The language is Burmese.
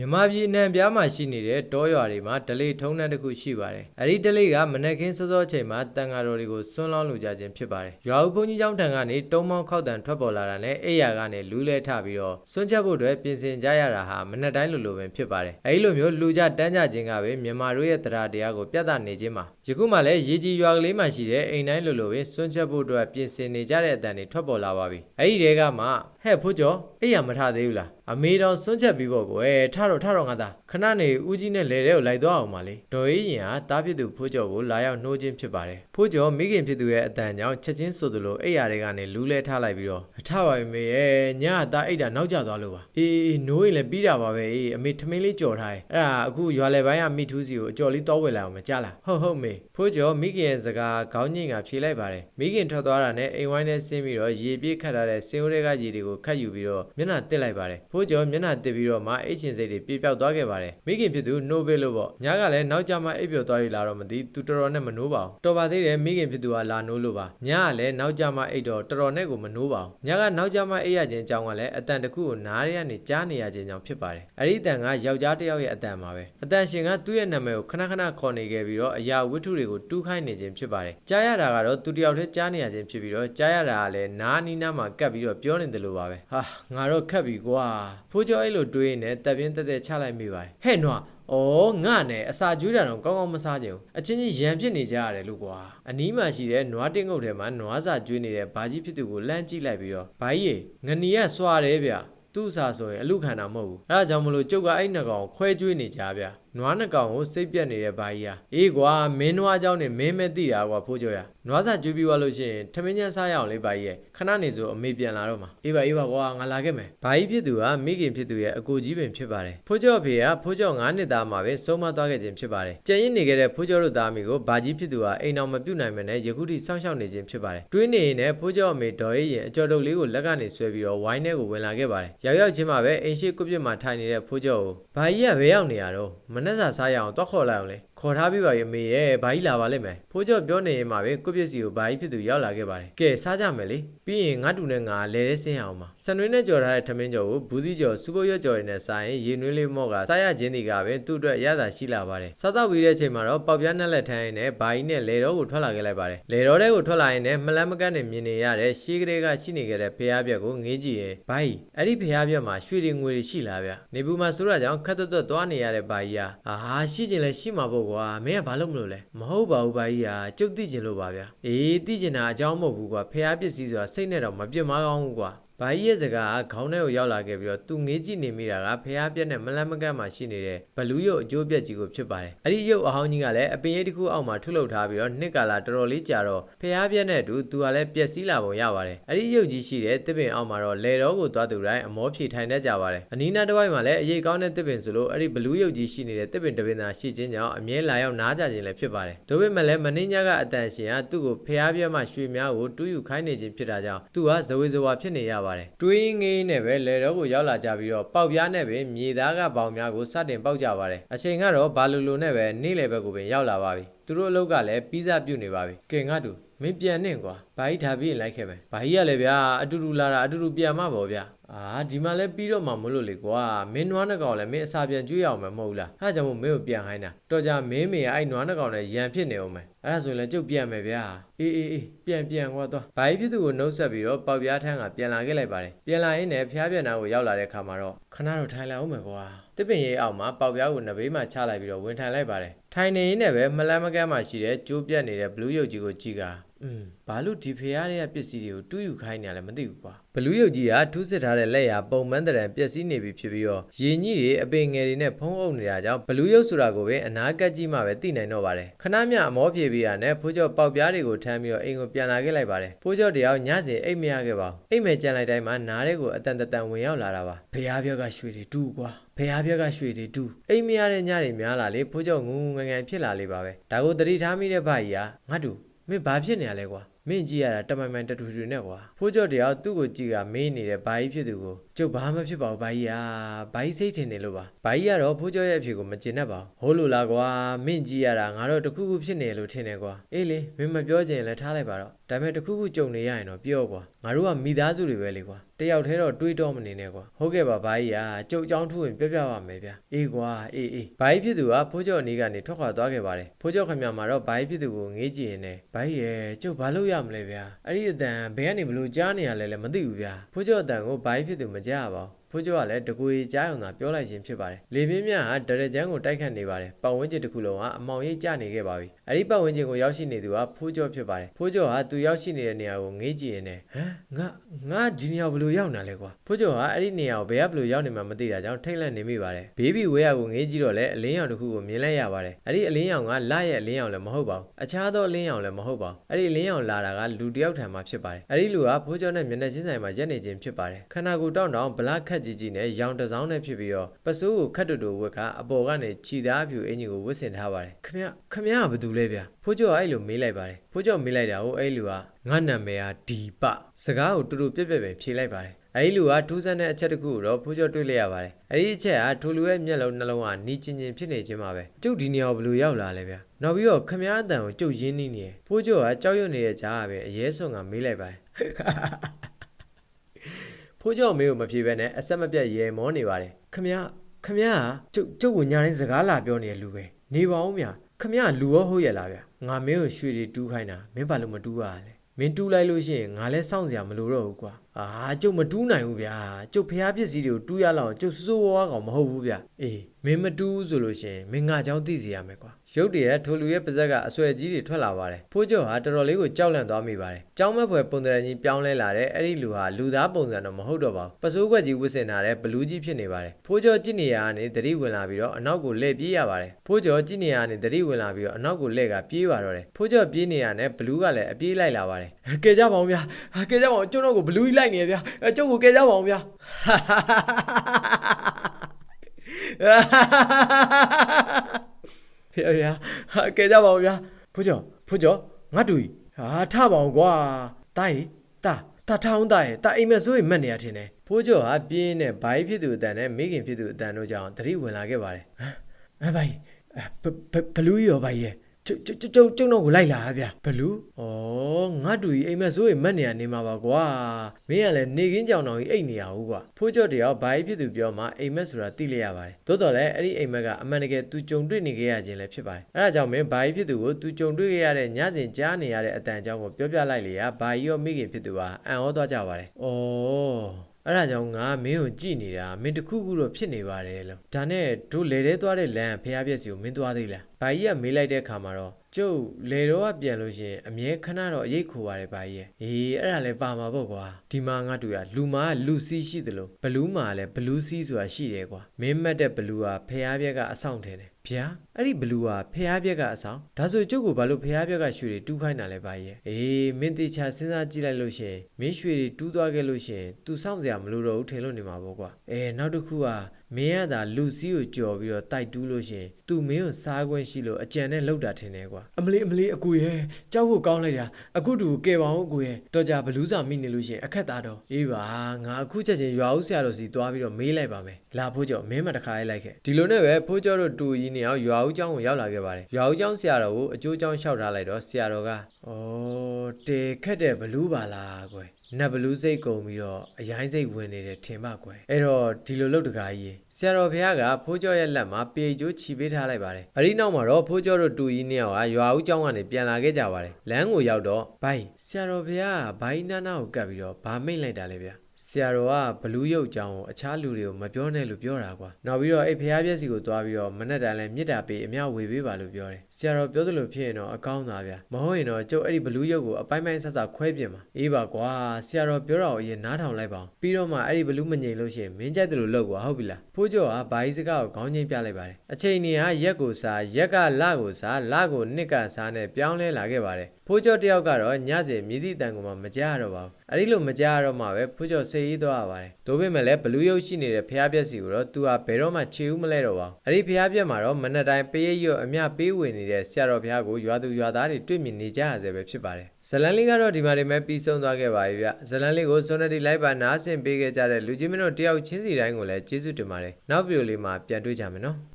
မြန်မာပြည်အနှံ့ပြားမှာရှိနေတဲ့တောရွာတွေမှာဒလိထုံးတန်းတစ်ခုရှိပါတယ်။အဲဒီဒလိကမနက်ခင်းစောစောအချိန်မှာတန်ဃာတော်တွေကိုဆွန်းလောင်းလိုကြခြင်းဖြစ်ပါတယ်။ရွာဦးဘုန်းကြီးကျောင်းထံကနေတုံးမောင်းခောက်တန်ထွက်ပေါ်လာတာနဲ့အိယာကနေလူးလဲထပြီးတော့ဆွန်းချက်ဖို့အတွက်ပြင်ဆင်ကြရတာဟာမနက်တိုင်းလိုလိုပဲဖြစ်ပါတယ်။အဲဒီလိုမျိုးလူကြတန်းကြခြင်းကပဲမြန်မာတို့ရဲ့တရားတရားကိုပြသနေခြင်းပါ။ယခုမှလည်းရေကြီးရွာကလေးမှာရှိတဲ့အိမ်တိုင်းလိုလိုပဲဆွန်းချက်ဖို့အတွက်ပြင်ဆင်နေကြတဲ့အတန်တွေထွက်ပေါ်လာပါပြီ။အဲဒီတဲကမှဟဲ့ဖိုးကျော်အိယာမထသေးဘူးလား။အမေတော်ဆွန့်ချက်ပြီးပေါ့ကွယ်ထတော့ထတော့ငါသားခဏနေဦးကြီးနဲ့လဲတဲ့ကိုလိုက်သွားအောင်ပါလေဒေါ်အေးရင်ဟာတားပြစ်သူဖိုးကျော်ကိုလာရောက်နှိုးခြင်းဖြစ်ပါတယ်ဖိုးကျော်မိခင်ဖြစ်သူရဲ့အတန်ကြောင့်ချက်ချင်းဆိုသလိုအိယာတွေကနေလူးလဲထားလိုက်ပြီးတော့အထပါမေရဲ့ညကတားအိတ်တာနောက်ကျသွားလို့ပါအေးအေးနိုးရင်လည်းပြီးတာပါပဲအေးအမေထမင်းလေးကြော်ထားတယ်အဲ့ဒါအခုရွာလေပိုင်းကမိထူးစီကိုအကြော်လေးတောဝယ်လိုက်အောင်မကြလားဟုတ်ဟုတ်မေဖိုးကျော်မိခင်ရဲ့စကားခေါင်းညင်ကဖြေလိုက်ပါတယ်မိခင်ထွက်သွားတာနဲ့အိမ်ဝိုင်းနဲ့ဆင်းပြီးတော့ရေပြေးခတ်ထားတဲ့စင်ဦးတွေကရေတွေကိုခတ်ယူပြီးတော့မျက်နှာတစ်လိုက်ပါတယ်ဖိုးကျော်မျက်နှာတစ်ပြီးတော့မှအိတ်ချင်စိတ်တွေပြေပြောက်သွားခဲ့ပါတယ်မိခင်ဖြစ်သူနိုဘယ်လို့ပေါ့ညာကလည်းနောက်ကျမှအိပ်ပျော်သွားပြီလားတော့မသိသူတော်တော်နဲ့မနိုးပါဘူးတော်ပါသေးတယ်မိခင်ဖြစ်သူကလာနိုးလို့ပါညာကလည်းနောက်ကျမှအိတ်တော့တော်တော်နဲ့ကိုမနိုးပါဘူးညာကနောက်ကျမှအိတ်ရခြင်းအကြောင်းကလည်းအတန်တစ်ခုကိုနားရရနေကြားနေရခြင်းကြောင့်ဖြစ်ပါတယ်အဲ့ဒီအတန်ကယောက်ျားတစ်ယောက်ရဲ့အတန်ပါပဲအတန်ရှင်ကသူ့ရဲ့နာမည်ကိုခဏခဏခေါ်နေခဲ့ပြီးတော့အရာဝတ္ထုတွေကိုတူးခိုင်းနေခြင်းဖြစ်ပါတယ်ကြားရတာကတော့သူတစ်ယောက်တည်းကြားနေရခြင်းဖြစ်ပြီးတော့ကြားရတာကလည်းနားနီးနားမှာကပ်ပြီးတော့ပြောနေတယ်လို့ပါပဲဟာငါတော့ခက်ပြီကွာဖိုးကျော်အဲ့လိုတွေးနေတက်ပြင်းတက်တက်ချလိုက်မိပါတယ်ဟဲ့နွားဩငါနဲ့အစာကျွေးတာတော့ကောင်းကောင်းမစားကြဘူးအချင်းချင်းရံဖြစ်နေကြရတယ်လို့ကွာအနီးမှာရှိတဲ့နွားတင်းငုတ်ထဲမှာနွားစာကျွေးနေတဲ့ဘာကြီးဖြစ်သူကိုလှမ်းကြည့်လိုက်ပြီးတော့ဘာကြီးရေငနီကစွာတယ်ဗျသူ့အစာဆိုရင်အလူခံတာမဟုတ်ဘူးအဲဒါကြောင့်မလို့ကျုပ်ကအဲ့နှစ်ကောင်ခွဲကျွေးနေကြဗျ နွားနှစ်ကောင်ကိုစိတ်ပြက်နေတဲ့ဘာကြီးဟာအေးကွာမင်းနွားเจ้าနဲ့မင်းမဲသိတာကွာဖိုးကြော်ရနွားစာကျွေးပြီးသွားလို့ရှိရင်ထမင်းချမ်းစားရအောင်လေးဘာကြီးရဲ့ခဏနေဆိုအမေပြန်လာတော့မှာအေးပါအေးပါကွာငါလာခဲ့မယ်ဘာကြီးဖြစ်သူကမိခင်ဖြစ်သူရဲ့အကိုကြီးပင်ဖြစ်ပါတယ်ဖိုးကြော်ဖေကဖိုးကြော်9နှစ်သားမှာပဲဆုံးမသွားခဲ့ခြင်းဖြစ်ပါတယ်ကြံရင်နေခဲ့တဲ့ဖိုးကြော်တို့သားမိကိုဘာကြီးဖြစ်သူကအိမ်အောင်မပြုတ်နိုင်မနဲ့ယခုထိစောင့်ရှောက်နေခြင်းဖြစ်ပါတယ်တွေးနေရင်လည်းဖိုးကြော်အမေဒေါ်ရဲ့ရင်အကျော်တုပ်လေးကိုလက်ကနေဆွဲပြီးတော့ဝိုင်းထဲကိုဝင်လာခဲ့ပါတယ်ရောက်ရောက်ချင်းမှာပဲအိမ်ရှိကုပြစ်မှာထိုင်နေတဲ့ဖိုးကြော်ကိုဘာကြီးကဘယ်ရောက်နေရတော့မ နှက်စာစားရအောင်တော့ခေါ်လိုက်အောင်လေ ခေါ်ထားပြီးပါရဲ့အမေရဲ့ဘာကြီးလာပါလိမ့်မယ်ဖိုးကျော်ပြောနေရင်မှပဲကိုပြစ်စီကိုဘာကြီးဖြစ်သူရောက်လာခဲ့ပါတယ်ကဲစားကြမယ်လေပြီးရင်ငါတူနဲ့ငါလဲလဲဆင်းရအောင်ပါဆန်နွေးနဲ့ကြော်ထားတဲ့ထမင်းကြော်ကိုဘူးသီးကြော်စူပုတ်ရွက်ကြော်ရည်နဲ့စားရင်ရေနွေးလေးမော့ကစားရခြင်းတွေကပဲသူ့အတွက်ရတာရှိလာပါတယ်စားတော့ပြီးတဲ့အချိန်မှာတော့ပေါက်ပြားနဲ့လက်ထမ်းရင်းနဲ့ဘာကြီးနဲ့လေတော်ကိုထွက်လာခဲ့လိုက်ပါတယ်လေတော်တဲ့ကိုထွက်လာရင်လည်းမလန်းမကန့်နဲ့မြင်နေရတဲ့ရှေးကလေးကရှိနေခဲ့တဲ့ဖျားပြက်ကိုငေးကြည့်ရင်ဘာကြီးအဲ့ဒီဖျားပြက်မှာရွှေတွေငွေတွေရှိလားဗျနေဘူးမှာဆိုရကြောင်ခက်သွက်သွက်သွားနေရတဲ့ဘာကြီးဟာအာရှိကျင်လဲရှိမှာပေါ့ကွာမင်းကဘာလို့မလို့လဲမဟုတ်ပါဘူးဘာကြီးဟာကျုပ်သိကျင်လို့ပါဗျာအေးသိကျင်တာအကြောင်းမဟုတ်ဘူးကွာဖျားပစ္စည်းဆိုတာစိတ်နဲ့တော့မပြစ်မကောင်းဘူးကွာ ဘာကြီးရဲ့စကားကခေါင်းထဲကိုရောက်လာခဲ့ပြီးတော့သူငေးကြည့်နေမိတာကဖះပြက်နဲ့မလန်းမကန့်မှာရှိနေတဲ့ဘလူးရုပ်အကျိုးပြက်ကြီးကိုဖြစ်ပါတယ်။အဲ့ဒီရုပ်အဟောင်းကြီးကလည်းအပင်ရိပ်တစ်ခုအောက်မှာထုလုပ်ထားပြီးတော့နှစ်ကာလာတော်တော်လေးကြာတော့ဖះပြက်နဲ့အတူသူကလည်းပျက်စီးလာပုံရပါတယ်။အဲ့ဒီရုပ်ကြီးရှိတဲ့တစ်ပင်အောက်မှာတော့လေတော်ကိုသွားသူတိုင်းအမောဖြေထိုင်တတ်ကြပါတယ်။အနီးနားတစ်ဝိုက်မှာလည်းအရေးကောင်းတဲ့တစ်ပင်ဆိုလို့အဲ့ဒီဘလူးရုပ်ကြီးရှိနေတဲ့တစ်ပင်တစ်ပင်သာရှိခြင်းကြောင့်အမြဲလာရောက်နားကြခြင်းလည်းဖြစ်ပါတယ်။ဒါပေမဲ့လည်းမင်းညကအတန်ရှင်ကသူ့ကိုဖះပြက်မှရွှေများကိုတူးယူခိုင်းနေခြင်းဖြစ်တာကြောင့်သူကဇဝေဇဝါဖြစ်နေရပါတယ်။တွေးငေးနဲ့ပဲလေတော့ကိုရောက်လာကြပြီးတော့ပေါက်ပြားနဲ့ပဲမြေသားကပေါင်များကိုစတင်ပေါက်ကြပါတယ်အချိန်ကတော့ဘာလူလူနဲ့ပဲနေ့လယ်ဘက်ကိုပင်ရောက်လာပါပြီသူတို့အလုပ်ကလည်းပြီးစားပြုတ်နေပါပြီကဲငါတူမင်းပြန်နေကွာဘာကြီးထားပြီးရင်လိုက်ခဲ့မယ်ဘာကြီးကလည်းဗျာအတူတူလာတာအတူတူပြန်မှာပေါ့ဗျာ အာဒီမှာလည်းပြီးတော့မှမလို့လေကွာမင်းနွားနှကောင်လည်းမင်းအစာပြန်ကျွေးရအောင်မမဟုတ်လားအဲဒါကြောင့်မို့မင်းကိုပြန်ခိုင်းတာတော့ကြမင်းမေကအဲ့နွားနှကောင်နဲ့ရန်ဖြစ်နေအောင်မယ်အဲ့ဒါဆိုရင်လည်းကျုပ်ပြန်မယ်ဗျာအေးအေးအေးပြန်ပြန်ကွာသွားဘာကြီးဖြစ်သူကိုနှုတ်ဆက်ပြီးတော့ပေါက်ပြားထန်းကပြန်လာခဲ့လိုက်ပါတယ်ပြန်လာရင်းနဲ့ဖျားပြန်နာကိုရောက်လာတဲ့အခါမှာတော့ခဏတော့ထိုင်လိုက်အောင်မယ်ကွာတစ်ပင်ရိပ်အောက်မှာပေါက်ပြားကိုနဘေးမှာချလိုက်ပြီးတော့ဝင်ထိုင်လိုက်ပါတယ်ထိုင်နေရင်းနဲ့ပဲမလန်းမကန်းမှာရှိတဲ့ကျိုးပြက်နေတဲ့ဘလူးရုပ်ကြီးကိုကြည့်က อืมဘာလို့ဒီဖျားရဲ့ပစ္စည်းတွေကိုတူးယူခိုင်းနေရလဲမသိဘူးကွာဘလူးရုပ်ကြီးကထူးစစ်ထားတဲ့လက်ရာပုံမှန်တရံပျက်စီးနေပြီဖြစ်ပြီးတော့ရေညှိတွေအပင်ငယ်တွေနဲ့ဖုံးအုပ်နေတာကြောင့်ဘလူးရုပ်ဆိုတာကိုပဲအနာကက်ကြီးမှပဲသိနိုင်တော့ပါတယ်ခဏမြအမောပြေပြီးရနဲ့ဖိုးကျော်ပေါက်ပြားတွေကိုထမ်းပြီးတော့အိမ်ကိုပြန်လာခဲ့လိုက်ပါတယ်ဖိုးကျော်တယောက်ညစဉ်အိတ်မရခဲ့ပါဘူးအိတ်မဲ့ကြံလိုက်တိုင်းမှာနားတဲ့ကိုအတန်တတန်ဝင်ရောက်လာတာပါဖျားပြောက်ကရွှေတွေတူးကွာဖះပြက်ကရွှေတွေတူးအိမ်မရတဲ့ညတွေများလာလေဖိုးကျော်ငုံငုံငယ်ငယ်ဖြစ်လာလေပါပဲဒါကိုတတိထားမိတဲ့ဗာကြီးကငါတူ မင်းဘာဖြစ်နေရလဲကွာမ မင်းကြည့်ရတာတမန်မန်တထူထူနဲ့ကွာဖိုးကျော်တရားသူ့ကိုကြည့်ကမေးနေတဲ့ဘာကြီးဖြစ်သူကိုကျုပ်ဘာမှဖြစ်ပါဘူးဘာကြီးဟာဘာကြီးစိတ်ထင်နေလို့ပါဘာကြီးကတော့ဖိုးကျော်ရဲ့အဖြစ်ကိုမကျင်တတ်ပါဘူးဟိုးလို့လားကွာမင်းကြည့်ရတာငါတော့တခုခုဖြစ်နေလို့ထင်တယ်ကွာအေးလေမင်းမပြောချင်လည်းထားလိုက်ပါတော့ဒါပေမဲ့တခုခုကြုံနေရရင်တော့ပြောကွာငါတို့ကမိသားစုတွေပဲလေကွာတယောက်တည်းတော့တွေးတော့မနေနဲ့ကွာဟုတ်ကဲ့ပါဘာကြီးဟာကျုပ်အကြောင်းထူးရင်ပြောပြပါမယ်ဗျာအေးကွာအေးအေးဘာကြီးဖြစ်သူကဖိုးကျော်နေကနေထွက်ခွာသွားခဲ့ပါတယ်ဖိုးကျော်ခင်ဗျာမှာတော့ဘာကြီးဖြစ်သူကိုငေးကြည့်ရင်လည်းဘာကြီးရဲ့ကျုပ်ဘာလို့ရမလဲဗျာအဲ့ဒီအတန်ဘယ်ကနေဘလို့ကြားနေရလဲလည်းမသိဘူးဗျာဖိုးကျော်အတန်ကိုဘာကြီးဖြစ်သူမကြားရပါဘူးဖိုးကျော်ကလည်းတကူကြီးကြားရုံသာပြောလိုက်ခြင်းဖြစ်ပါတယ်။လေပြင်းမြတ်ဟာဒရကြမ်းကိုတိုက်ခတ်နေပါတယ်။ပတ်ဝန်းကျင်တစ်ခုလုံးကအမောင်ရိပ်ကျနေခဲ့ပါပြီ။အဲဒီပတ်ဝန်းကျင်ကိုရောက်ရှိနေသူကဖိုးကျော်ဖြစ်ပါတယ်။ဖိုးကျော်ဟာသူရောက်ရှိနေတဲ့နေရာကိုငေးကြည့်ရင်လည်းဟမ်ငါငါဒီနေရာဘယ်လိုရောက်နေလဲကွာ။ဖိုးကျော်ဟာအဲ့ဒီနေရာကိုဘယ်ကဘယ်လိုရောက်နေမှမသိတာကြောင့်ထိတ်လန့်နေမိပါတယ်။ဘေးဘီဝဲရကိုငေးကြည့်တော့လည်းအလင်းရောင်တစ်ခုကိုမြင်လိုက်ရပါတယ်။အဲ့ဒီအလင်းရောင်ကလရဲ့အလင်းရောင်လည်းမဟုတ်ပါဘူး။အခြားသောအလင်းရောင်လည်းမဟုတ်ပါဘူး။အဲ့ဒီအလင်းရောင်လာတာကလူတစ်ယောက်ထံမှာဖြစ်ပါတယ်။အဲ့ဒီလူကဖိုးကျော်နဲ့မျက်နှာချင်းဆိုင်မှာရက်နေခြင်းဖြစ်ပါတယ်။ခန္ဓာကိုယ်တောင့်တောင့်ဗလာခက်ကြီးကြီးနဲ့ရောင်တစ်စောင်းနဲ့ဖြစ်ပြီးတော့ပစိုးကိုခတ်တူတူဝတ်ကအပေါ်ကနေခြိသားဖြူအင်ကြီးကိုဝတ်ဆင်ထားပါတယ်ခမရခမရကဘာတူလဲဗျဖိုးကျော်ကအဲ့လိုမေးလိုက်ပါတယ်ဖိုးကျော်မေးလိုက်တာကိုအဲ့လူကငါနာမည်ဟာဒီပစကားကိုတူတူပြက်ပြက်ပဲဖြေလိုက်ပါတယ်အဲ့ဒီလူကထူးဆန်းတဲ့အချက်တစ်ခုကိုတော့ဖိုးကျော်တွေ့လိုက်ရပါတယ်အဲ့ဒီအချက်ကထိုလူရဲ့မျက်လုံးနှလုံးကနီးကျင်ကျင်ဖြစ်နေခြင်းပါပဲကျုပ်ဒီနေရာကိုဘယ်လိုရောက်လာလဲဗျနောက်ပြီးတော့ခမရအတန်ကိုကျုပ်ရင်းနှီးနေတယ်ဖိုးကျော်ကကြောက်ရွံ့နေတဲ့ကြားကပဲအရေးဆုံးကမေးလိုက်ပါတယ် ဖိုးကျော်မေကိုမပြေဘဲနဲ့အဆက်မပြတ်ရဲမောနေပါတယ်ခမရခမရကျုပ်ကျုပ်ကိုညာနေစကားလာပြောနေတဲ့လူပဲနေပါဦးမြခမရလူရောဟုတ်ရလားဗျငါမင်းကိုရွှေတွေတူးခိုင်းတာမင်းဘာလို့မတူးရလဲမင်းတူးလိုက်လို့ရှိရင်ငါလည်းစောင့်စရာမလိုတော့ဘူးကွာအာကျုပ်မတူးနိုင်ဘူးဗျာကျုပ်ဖျားပစ္စည်းတွေကိုတူးရလောက်ကျုပ်စိုးစိုးဝါးကောင်မဟုတ်ဘူးဗျအေးမင်းမတူးဆိုလို့ရှိရင်မင်းငါကြောင့်သိစီရမယ်ကွာ ရုပ်တရက်ထိုလူရဲ့ပါဇက်ကအဆွဲကြီးတွေထွက်လာပါတယ်ဖိုးကျော်ဟာတော်တော်လေးကိုကြောက်လန့်သွားမိပါတယ်ကြောင်းမက်ဖွယ်ပုံတရံကြီးပြောင်းလဲလာတဲ့အဲ့ဒီလူဟာလူသားပုံစံတော့မဟုတ်တော့ပါဘူးပစိုးခွက်ကြီးဝစ်စင်ထားတဲ့ဘလူးကြီးဖြစ်နေပါတယ်ဖိုးကျော်ကြည့်နေရကနေတတိဝင်လာပြီးတော့အနောက်ကိုလှည့်ပြေးရပါတယ်ဖိုးကျော်ကြည့်နေရကနေတတိဝင်လာပြီးတော့အနောက်ကိုလှည့်ကပြေးပါတော့တယ်ဖိုးကျော်ပြေးနေရနဲ့ဘလူးကလည်းအပြေးလိုက်လာပါတယ်ကဲကြပါအောင်ဗျာကဲကြပါအောင်ကျွန်တော်ကိုဘလူးကြီးလိုက်နေရဗျာအဲကျုပ်ကိုကဲကြပါအောင်ဗျာ ဖေဖေဟာကဲကြပါဦးဗျာဖူးကျော်ဖူးကျော်ငါတူကြီးဟာထပါအောင်ကွာတားရီတာတာထောင်းတားရီတာအိမ်မက်ဆိုးရင်မက်နေရထင်တယ်ဖိုးကျော်ဟာပြင်းနဲ့ဘိုင်းဖြစ်သူအတန်နဲ့မိခင်ဖြစ်သူအတန်တို့ကြောင့်တတိဝင်လာခဲ့ပါတယ်ဟမ်အဲဘိုင်းဘဘလူးရောဘိုင်းရဲ့ ကျုပ်ကျုပ်ကျုပ်ကျုပ်တော့ကိုလိုက်လာဗျာဘလူးဩငါတူကြီးအိမ်မက်ဆိုးရင်မက်နေရနေမှာပါကွာမင်းကလည်းနေကင်းကြောင်တောင်ကြီးအိတ်နေရဘူးကွာဖိုးကျော်တယောက်ဘိုင်းဖြစ်သူပြောမှအိမ်မက်ဆိုတာသိလိုက်ရပါတယ်သို့တော်လည်းအဲ့ဒီအိမ်မက်ကအမှန်တကယ်သူကြုံတွေ့နေခဲ့ရခြင်းလည်းဖြစ်ပါတယ်အဲဒါကြောင့်မင်းဘိုင်းဖြစ်သူကိုသူကြုံတွေ့ခဲ့ရတဲ့ညစဉ်ကြားနေရတဲ့အတန်အကြောင်းကိုပြောပြလိုက်လေရဘာကြီးရောမိခင်ဖြစ်သူဟာအံ့ဩသွားကြပါတယ်ဩ အဲ့ဒါကြောင့်ငါမင်းကိုကြည်နေတာမင်းတခုခုတော့ဖြစ်နေပါတယ်လို့ဒါနဲ့တို့လေထဲသွားတဲ့လမ်းဖျားပြက်စီကိုမင်းသွားသေးလားဘာကြီးကမေးလိုက်တဲ့အခါမှာတော့ ကျုပ်လေတော့ကပြန်လို့ရှရင်အမြဲခဏတော့အရေးခိုပါတယ်ဘာကြီးရဲ့အေးအဲ့ဒါလည်းပါမှာပေါ့ကွာဒီမှာငါတူရလူမာကလူစီးရှိတယ်လို့ဘလူးမာလည်းဘလူးစီးဆိုတာရှိတယ်ကွာမင်းမက်တဲ့ဘလူးကဖျားပြက်ကအဆောင်ထင်တယ်ဗျာအဲ့ဒီဘလူးကဖျားပြက်ကအဆောင်ဒါဆိုကျုပ်ကိုဘာလို့ဖျားပြက်ကရွှေတွေတူးခိုင်းတာလဲဘာကြီးရဲ့အေးမင်းတေချာစဉ်းစားကြည့်လိုက်လို့ရှရင်မင်းရွှေတွေတူးသွားခဲ့လို့ရှရင် तू စောင့်စရာမလိုတော့ဘူးထင်လို့နေမှာပေါ့ကွာအဲနောက်တစ်ခုက မင်းကသာလူစီးကိုကြော်ပြီးတော့တိုက်တူးလို့ရှရင် तू မင်းကိုစားခွင့်ရှိလို့အကြံနဲ့လှုပ်တာထင်တယ်ကွာအမလေးအမလေးအကူရဲ့ကြောက်ဖို့ကောင်းလိုက်တာအခုတူကဲပါအောင်အကူရဲ့တော်ကြဘလူးစာမိနေလို့ရှရင်အခက်သားတော့အေးပါငါအခုချက်ချင်းရွာဦးဆရာတော်စီသွားပြီးတော့မေးလိုက်ပါမယ်လာဖို့ကြောင့်မင်းမတခါလေးလိုက်ခဲ့ဒီလိုနဲ့ပဲဖိုးကျော်တို့တူကြီးနေအောင်ရွာဦးကျောင်းကိုရောက်လာခဲ့ပါတယ်ရွာဦးကျောင်းဆရာတော်ကိုအကျိုးကျောင်းလျှောက်ထားလိုက်တော့ဆရာတော်ကဩ တေခက်တဲ့ဘလူးပါလားကွယ်နတ်ဘလူးစိတ်ကုန်ပြီးတော့အရိုင်းစိတ်ဝင်နေတယ်ထင်ပါကွယ်အဲ့တော့ဒီလိုလုပ်တကားကြီးဆရာတော်ဘုရားကဖိုးကျော်ရဲ့လက်မှာပေကျိုးချီပေးထားလိုက်ပါတယ်အဲ့ဒီနောက်မှာတော့ဖိုးကျော်တို့တူကြီးနှစ်ယောက်ကရွာဦးကျောင်းကနေပြန်လာခဲ့ကြပါတယ်လမ်းကိုရောက်တော့ဘိုင်းဆရာတော်ဘုရားကဘိုင်းနာနာကိုကပ်ပြီးတော့ဗာမိတ်လိုက်တာလေဗျာ ဆရာတော်ကဘလူးရုပ်အကြောင်းကိုအခြားလူတွေကိုမပြောနဲ့လို့ပြောတာကွာနောက်ပြီးတော့အဲ့ဖះပြက်စီကိုသွားပြီးတော့မနဲ့တိုင်လဲမြစ်တာပေးအမျှဝေပေးပါလို့ပြောတယ်ဆရာတော်ပြောသလိုဖြစ်ရင်တော့အကောင်းသားဗျာမဟုတ်ရင်တော့ကျုပ်အဲ့ဒီဘလူးရုပ်ကိုအပိုင်းပိုင်းဆက်ဆက်ခွဲပြင်ပါအေးပါကွာဆရာတော်ပြောတာကိုအရင်နားထောင်လိုက်ပါအောင်ပြီးတော့မှအဲ့ဒီဘလူးမငြိမ်လို့ရှိရင်မင်းကြိုက်တယ်လို့လုပ်ကွာဟုတ်ပြီလားဖိုးကျော်ကဘာကြီးစကားကိုခေါင်းချင်းပြလိုက်ပါတယ်အချိန်နေကရက်ကိုစားရက်ကလကိုစားလကိုနှစ်ကစားနဲ့ပြောင်းလဲလာခဲ့ပါတယ်ဖိုးကျော်တယောက်ကတော့ညစဉ်မြည်သည့်တန်ကိုမှမကြားရတော့ပါဘူးအဲ့ဒီလိုမကြားရတော့မှပဲဖိုးကျော်စိတ်စိတ်အေးသွားရပါတယ်။ဒါပေမဲ့လည်းဘလူးရုပ်ရှိနေတဲ့ဖျားပြက်စီကိုတော့သူဟာဘယ်တော့မှခြေဦးမလဲတော့ပါဘူး။အဲ့ဒီဖျားပြက်မှာတော့မနက်တိုင်းပေးရရွတ်အမျှပေးဝင်နေတဲ့ဆရာတော်ဘုရားကိုရွာသူရွာသားတွေတွေ့မြင်နေကြရဆဲပဲဖြစ်ပါတယ်။ဇလန်လေးကတော့ဒီမှာနေမဲ့ပြီးဆုံးသွားခဲ့ပါပြီဗျ။ဇလန်လေးကိုစွန်နတီလိုက်ပါနားဆင်ပေးခဲ့ကြတဲ့လူကြီးမင်းတို့တယောက်ချင်းစီတိုင်းကိုလည်းကျေးဇူးတင်ပါတယ်။နောက်ဗီဒီယိုလေးမှာပြန်တွေ့ကြမယ်နော်။